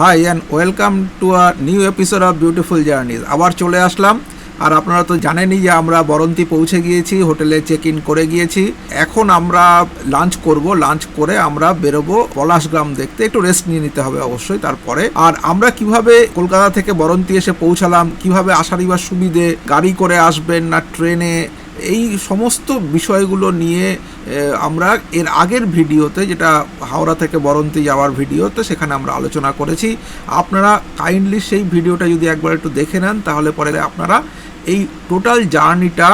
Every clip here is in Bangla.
Hi and welcome to a new episode of beautiful journeys. আবার চলে আসলাম। আর আপনারা তো জানেনই যে আমরা বরন্তি পৌঁছে গিয়েছি, হোটেলে চেক ইন করে গিয়েছি। এখন আমরা লাঞ্চ করব। লাঞ্চ করে আমরা বেরোবো পলাশগ্রাম দেখতে। একটু রেস্ট নিয়ে নিতে হবে অবশ্যই তারপরে। আর আমরা কীভাবে কলকাতা থেকে বরন্তি এসে পৌঁছালাম, কীভাবে আসারই বা সুবিধে গাড়ি করে আসবেন না ট্রেনে এই সমস্ত বিষয়গুলো নিয়ে আমরা এর আগের ভিডিওতে, যেটা হাওড়া থেকে বরন্তি যাওয়ার ভিডিওতে, সেখানে আমরা আলোচনা করেছি। আপনারা কাইন্ডলি সেই ভিডিওটা যদি একবার একটু দেখে নেন, তাহলে পরে আপনারা এই টোটাল জার্নিটা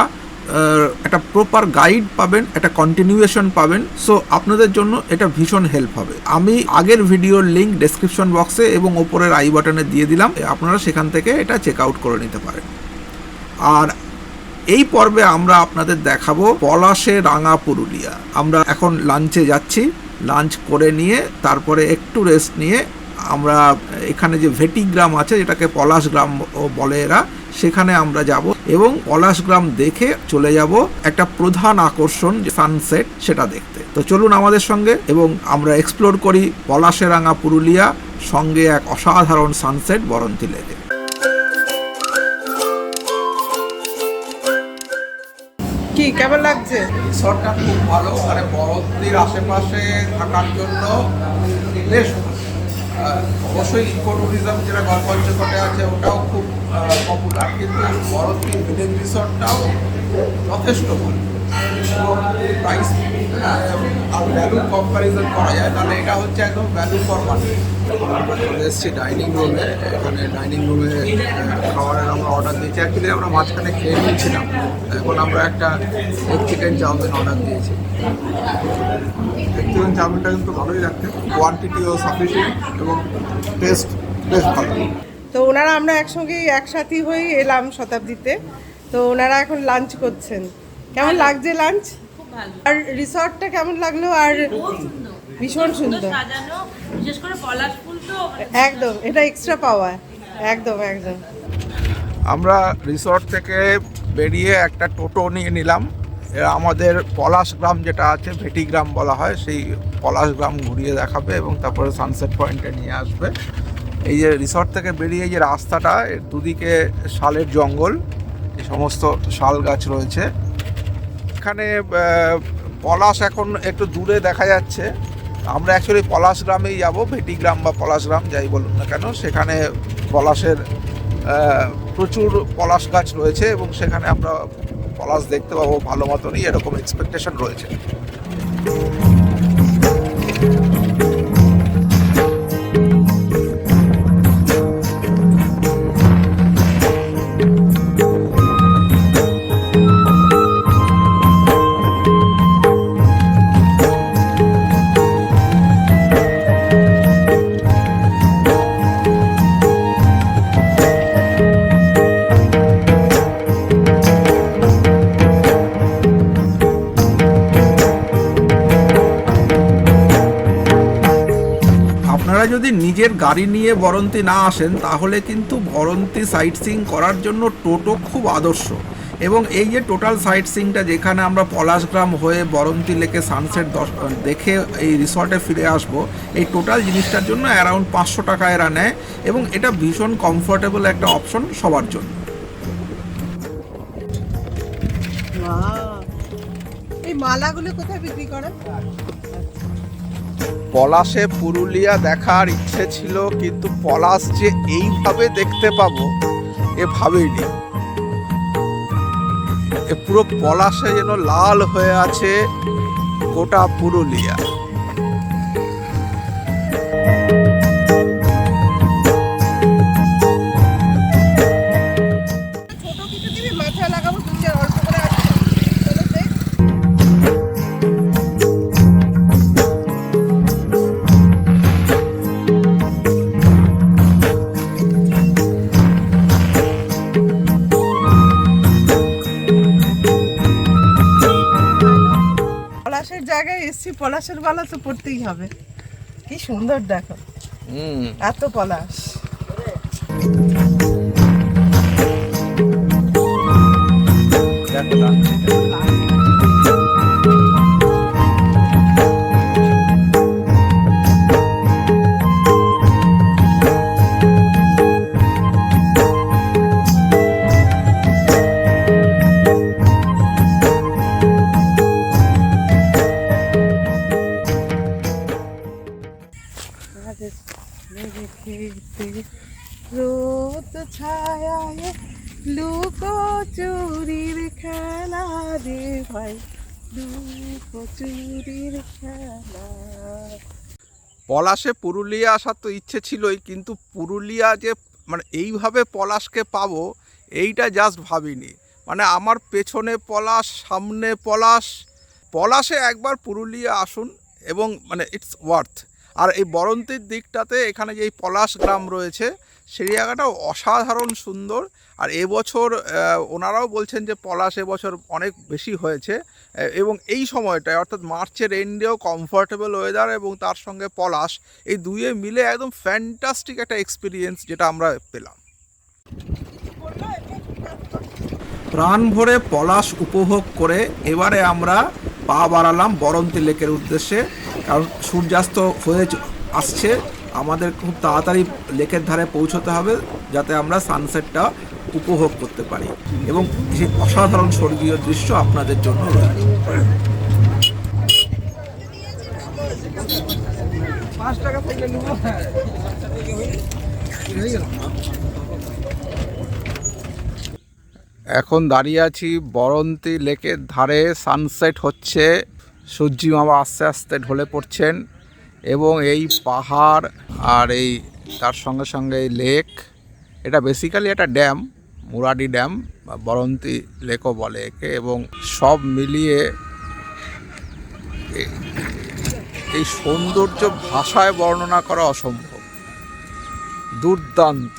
একটা প্রপার গাইড পাবেন, একটা কন্টিনিউয়েশন পাবেন। সো আপনাদের জন্য এটা ভীষণ হেল্প হবে। আমি আগের ভিডিওর লিঙ্ক ডেসক্রিপশন বক্সে এবং ওপরের আই বাটনে দিয়ে দিলাম। আপনারা সেখান থেকে এটা চেক আউট করে নিতে পারেন। আর এই পর্বে আমরা আপনাদের দেখাবো পলাশে রাঙা পুরুলিয়া। আমরা এখন লাঞ্চে যাচ্ছি। লাঞ্চ করে নিয়ে, তারপরে একটু রেস্ট নিয়ে আমরা এখানে যে ভেটি গ্রাম আছে, যেটাকে পলাশ গ্রাম বলে এরা, সেখানে আমরা যাব এবং পলাশ গ্রাম দেখে চলে যাব একটা প্রধান আকর্ষণ সানসেট সেটা দেখতে। তো চলুন আমাদের সঙ্গে এবং আমরা এক্সপ্লোর করি পলাশে রাঙা পুরুলিয়া সঙ্গে এক অসাধারণ সানসেট বরন্তি লেকে। কেমন লাগছে? রিসর্টটা খুব ভালো মানে বরফদের আশেপাশে থাকার জন্য বেশ অবশ্যই ইকো ট্যুরিজম যেটা গল্পঞ্চকটে আছে, ওটাও খুব পপুলার কিন্তু বরফি ভিলেজ রিসর্টটাও যথেষ্ট ভালো। প্রাইস আর ভ্যালু কম্প্যারিজন করা যায়, তাহলে এটা হচ্ছে একদম ভ্যালু ফর মানি আমরা চলে এসেছি ডাইনিং রুমে এখানে ডাইনিং রুমে খাবারের আমরা অর্ডার দিয়েছি। অ্যাকচুয়ালি আমরা মাঝখানে খেয়ে নিয়েছিলাম, এখন আমরা একটা egg chicken chow mein order দিয়েছি। এগ চিকেন চাউমিনটা কিন্তু ভালোই লাগছে কোয়ান্টিটিও সাফিসিয়েন্ট এবং টেস্ট বেশ ভালো। তো ওনারা আমরা একসঙ্গেই, একসাথেই হয়ে এলাম শতাব্দীতে। তো ওনারা এখন লাঞ্চ করছেন। কেমন লাগছে লাঞ্চ আর রিসর্টটা কেমন লাগল? আর ভীষণ সুন্দর সাজানো বিশেষ করে পলাশ ফুল তো একদম এটা এক্সট্রা পাওয়া। একদম একদম। আমরা রিসর্ট থেকে বেরিয়ে একটা টোটো নিয়ে নিলাম। এরা আমাদের পলাশ গ্রাম যেটা আছে ভেটি গ্রাম বলা হয় সেই পলাশ গ্রাম ঘুরিয়ে দেখাবে এবং তারপরে সানসেট পয়েন্টে নিয়ে আসবে। এই যে রিসর্ট থেকে বেরিয়ে যে রাস্তাটা এর দুদিকে শালের জঙ্গল এই সমস্ত শাল গাছ রয়েছে। এখানে পলাশ এখন একটু দূরে দেখা যাচ্ছে। আমরা অ্যাকচুয়ালি পলাশ গ্রামেই যাব, ভেটি গ্রাম বা পলাশ গ্রাম, যাই বলুন না কেন। সেখানে পলাশের প্রচুর পলাশ গাছ রয়েছে এবং সেখানে আমরা পলাশ দেখতে পাবো ভালো মতনই, এরকম এক্সপেকটেশন রয়েছে। যদি নিজের গাড়ি নিয়ে বরন্তি না আসেন, তাহলে কিন্তু বরন্তি সাইট সিং করার জন্য টোটো খুব আদর্শ। এবং এই যে টোটাল সাইট সিংটা যেখানে আমরা পলাশগ্রাম হয়ে বরন্তি লেকে সানসেট দেখে এই রিসর্টে ফিরে আসব, এই টোটাল জিনিসটার জন্য অ্যারাউন্ড পাঁচশো টাকা এরা নেয় এবং এটা ভীষণ কমফোর্টেবল একটা অপশন সবার জন্য। এই মালাগুলো কোথায় বিক্রি করে পলাশে পুরুলিয়া দেখার ইচ্ছে ছিল, কিন্তু পলাশ যে এইভাবে দেখতে পাবো, এ ভাবেইনি এ পুরো পলাশে যেন লাল হয়ে আছে গোটা পুরুলিয়া। পলাশের জায়গায় এসছি পলাশের বালা তো পড়তেই হবে। কি সুন্দর দেখো। এত পলাশ। দেখো রোদ ছায়ায় লুকো চুরির খেলা রে ভাই, লুকো চুরির খেলা। পলাশে পুরুলিয়া আসার তো ইচ্ছে ছিলই, কিন্তু পুরুলিয়া যে মানে এইভাবে পলাশকে পাবো, এইটা জাস্ট ভাবিনি। মানে আমার পেছনে পলাশ, সামনে পলাশ, পলাশে একবার পুরুলিয়া আসুন এবং মানে ইটস ওয়ার্থ আর এই বরন্তির দিকটাতে এখানে যে পলাশ গ্রাম রয়েছে, সেই জায়গাটাও অসাধারণ সুন্দর। আর এবছর ওনারাও বলছেন যে পলাশ এবছর অনেক বেশি হয়েছে। এবং এই সময়টায়, অর্থাৎ মার্চের এন্ডেও কমফোর্টেবল ওয়েদার এবং তার সঙ্গে পলাশ, এই দুয়ে মিলে একদম ফ্যান্টাস্টিক একটা এক্সপিরিয়েন্স যেটা আমরা পেলাম। প্রাণ ভরে পলাশ উপভোগ করে এবারে আমরা পা বাড়ালাম বরন্তি লেকের উদ্দেশ্যে। কারণ সূর্যাস্ত হয়ে আসছে। আমাদের খুব তাড়াতাড়ি লেকের ধারে পৌঁছতে হবে যাতে আমরা সানসেটটা উপভোগ করতে পারি। এবং সেই অসাধারণ স্বর্গীয় দৃশ্য আপনাদের জন্য রইল এখন দাঁড়িয়ে আছি বরন্তি লেকের ধারে। সানসেট হচ্ছে, সূর্যি মামা আস্তে আস্তে ঢলে পড়ছেন এবং এই পাহাড় আর এই তার সঙ্গে সঙ্গে এই লেক, এটা বেসিক্যালি একটা ড্যাম, মুরাডি ড্যাম, বা বরন্তি লেকও বলে একে, এবং সব মিলিয়ে এই সৌন্দর্য ভাষায় বর্ণনা করা অসম্ভব। দুর্দান্ত।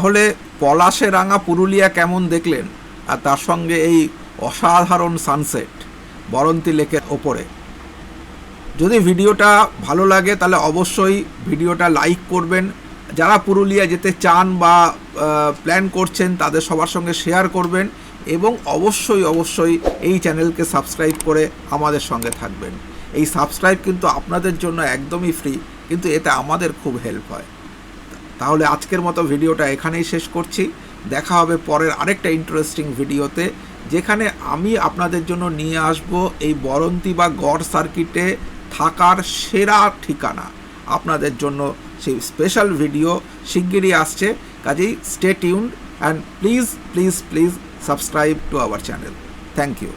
তাহলে পলাশে রাঙা পুরুলিয়া কেমন দেখলেন? আর তার সঙ্গে এই অসাধারণ সানসেট বরন্তি লেকের ওপরে। যদি ভিডিওটা ভালো লাগে, তাহলে অবশ্যই ভিডিওটা লাইক করবেন। যারা পুরুলিয়া যেতে চান বা প্ল্যান করছেন, তাদের সবার সঙ্গে শেয়ার করবেন এবং অবশ্যই অবশ্যই এই চ্যানেলকে সাবস্ক্রাইব করে আমাদের সঙ্গে থাকবেন। এই সাবস্ক্রাইব কিন্তু আপনাদের জন্য একদমই ফ্রি কিন্তু এতে আমাদের খুব হেল্প হয়। তাহলে আজকের মতো ভিডিওটা এখানেই শেষ করছি। দেখা হবে পরের আরেকটা ইন্টারেস্টিং ভিডিওতে, যেখানে আমি আপনাদের জন্য নিয়ে আসব এই বরন্তি বা গড় সার্কিটে থাকার সেরা ঠিকানা। আপনাদের জন্য সেই স্পেশাল ভিডিও শিগগিরই আসছে। কাজেই stay tuned and please please please subscribe to our channel thank you